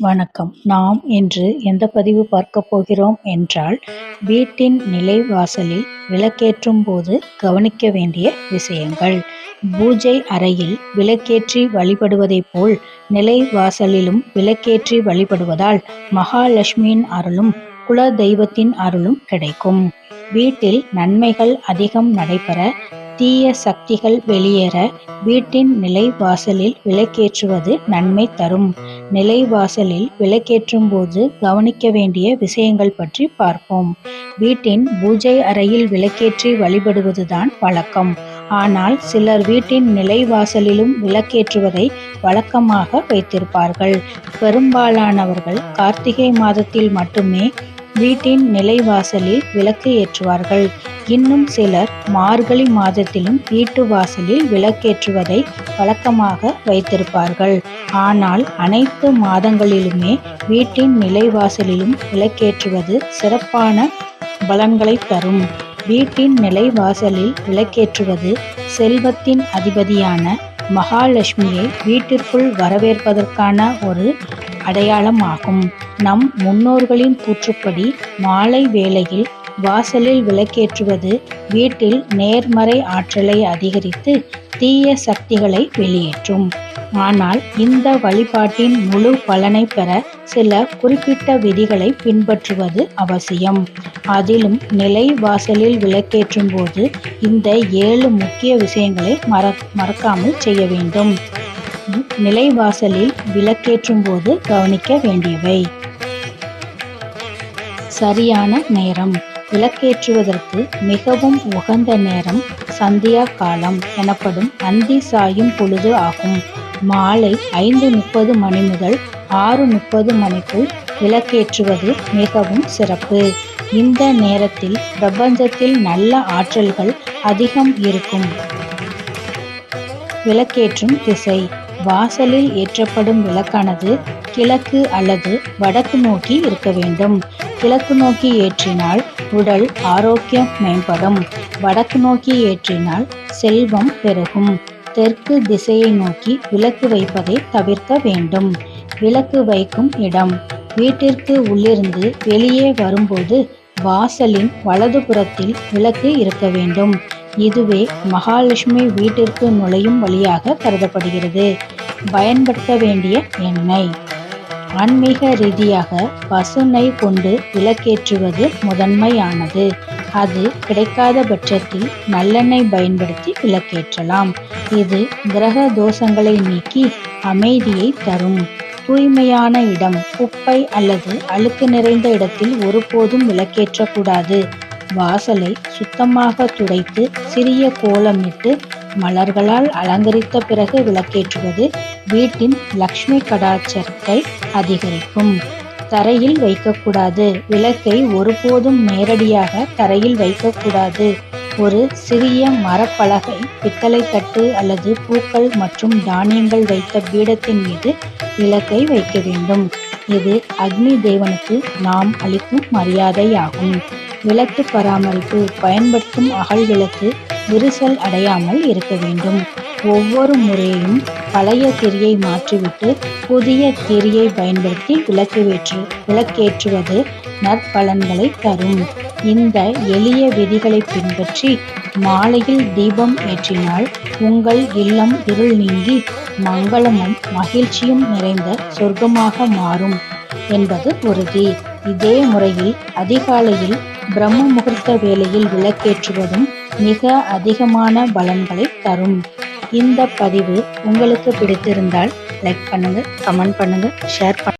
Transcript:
வணக்கம். நாம் இன்று எந்த பதிவு பார்க்க போகிறோம் என்றால் வீட்டின் நிலைவாசலில் விளக்கேற்றும் போது கவனிக்க வேண்டிய விஷயங்கள். பூஜை அறையில் விளக்கேற்றி வழிபடுவதைப் போல் நிலை வாசலிலும் விளக்கேற்றி வழிபடுவதால் மகாலட்சுமியின் அருளும் குல தெய்வத்தின் அருளும் கிடைக்கும். வீட்டில் நன்மைகள் அதிகம் நடைபெற தீய சக்திகள் வெளியேற வீட்டின் நிலைவாசலில் விளக்கேற்றுவது நன்மை தரும். நிலைவாசலில் விளக்கேற்றும் போது கவனிக்க வேண்டிய விஷயங்கள் பற்றி பார்ப்போம். வீட்டின் பூஜை அறையில் விளக்கேற்றி வழிபடுவதுதான் வழக்கம். ஆனால் சிலர் வீட்டின் நிலைவாசலிலும் விளக்கேற்றுவதை வழக்கமாக வைத்திருப்பார்கள். பெரும்பாலானவர்கள் கார்த்திகை மாதத்தில் மட்டுமே வீட்டின் நிலைவாசலில் விளக்கு ஏற்றுவார்கள். இன்னும் சிலர் மார்கழி மாதத்திலும் வீட்டு வாசலில் விளக்கேற்றுவதை வழக்கமாக வைத்திருப்பார்கள். ஆனால் அனைத்து மாதங்களிலுமே வீட்டின் நிலைவாசலிலும் விளக்கேற்றுவது சிறப்பான பலன்களை தரும். வீட்டின் நிலைவாசலில் விளக்கேற்றுவது செல்வத்தின் அதிபதியான மகாலட்சுமியை வீட்டிற்குள் வரவேற்பதற்கான ஒரு அடையாளமாகும். நம் முன்னோர்களின் கூற்றுப்படி மாலை வேளையில் வாசலில் விளக்கேற்றுவது வீட்டில் நேர்மறை ஆற்றலை அதிகரித்து தீய சக்திகளை வெளியேற்றும். ஆனால் இந்த வழிபாட்டின் முழு பலனை பெற சில குறிப்பிட்ட விதிகளை பின்பற்றுவது அவசியம். அதிலும் நிலை வாசலில் விளக்கேற்றும் போது இந்த ஏழு முக்கிய விஷயங்களை மற மறக்காமல் செய்ய வேண்டும். நிலைவாசலில் விளக்கேற்றும் போது கவனிக்க வேண்டியவை. சரியான நேரம். விளக்கேற்றுவதற்கு மிகவும் உகந்த நேரம் சந்தியா காலம் எனப்படும் அந்தி சாயும் பொழுது ஆகும். மாலை ஐந்து முப்பது மணி முதல் ஆறு முப்பது மணிக்குள் விளக்கேற்றுவது மிகவும் சிறப்பு. இந்த நேரத்தில் பிரபஞ்சத்தில் நல்ல ஆற்றல்கள் அதிகம் இருக்கும். விளக்கேற்றும் திசை. வாசலில் ஏற்றப்படும் விளக்கானது கிழக்கு அல்லது வடக்கு நோக்கி இருக்க வேண்டும். கிழக்கு நோக்கி ஏற்றினால் உடல் ஆரோக்கியம் மேம்படும். வடக்கு நோக்கி ஏற்றினால் செல்வம் பெருகும். தெற்கு திசையை நோக்கி விளக்கு வைப்பதை தவிர்க்க வேண்டும். விளக்கு வைக்கும் இடம். வீட்டிற்கு உள்ளிருந்து வெளியே வரும்போது வாசலின் வலது புறத்தில் விளக்கு இருக்க வேண்டும். இதுவே மகாலட்சுமி வீட்டிற்கு நுழையும் வழியாக கருதப்படுகிறது. பயன்படுத்த வேண்டிய எண்ணெய். ஆன்மீக ரீதியாக பசுனை கொண்டு விளக்கேற்றுவது முதன்மையானது. அது கிடைக்காத பட்சத்தில் நல்லெண்ணெய் பயன்படுத்தி விளக்கேற்றலாம். இது கிரக தோஷங்களை நீக்கி அமைதியை தரும். தூய்மையான இடம் குப்பை அல்லது அழுக்கு நிறைந்த இடத்தில் ஒருபோதும் விளக்கேற்றக்கூடாது. வாசலை சுத்தமாக துடைத்து சிறிய கோலமிட்டு மலர்களால் அலங்கரித்த பிறகு விளக்கேற்றுவது வீட்டின் லக்ஷ்மி கடாச்சரத்தை அதிகரிக்கும். தரையில் வைக்கக்கூடாது. விளக்கை ஒருபோதும் நேரடியாக தரையில் வைக்கக்கூடாது. ஒரு சிறிய மரப்பலகை பித்தளை தட்டு அல்லது பூக்கள் மற்றும் தானியங்கள் வைத்த பீடத்தின் மீது விளக்கை வைக்க வேண்டும். இது அக்னி தேவனுக்கு நாம் அளிக்கும் மரியாதையாகும். விளக்கு பராமரிப்பு பயன்படுத்தும் அகல் விளக்கு விரிசல் அடையாமல் இருக்க வேண்டும். ஒவ்வொரு முறையும் பழைய திரியை மாற்றிவிட்டு புதிய திரியை பயன்படுத்தி விளக்கேற்று விளக்கேற்றுவது நற்பலன்களை தரும். இந்த எளிய விதிகளை பின்பற்றி மாலையில் தீபம் ஏற்றினால் உங்கள் இல்லம் இருள் நீங்கி மங்களமும் மகிழ்ச்சியும் நிறைந்த சொர்க்கமாக மாறும் என்பது உறுதி. இதே முறையில் அதிகாலையில் பிரம்ம முகூர்த்த வேளையில் விளக்கேற்றுவதும் மிக அதிகமான பலன்களை தரும். இந்த பதிவு உங்களுக்கு பிடித்திருந்தால் லைக் பண்ணுங்க கமெண்ட் பண்ணுங்க ஷேர் பண்ணுங்க.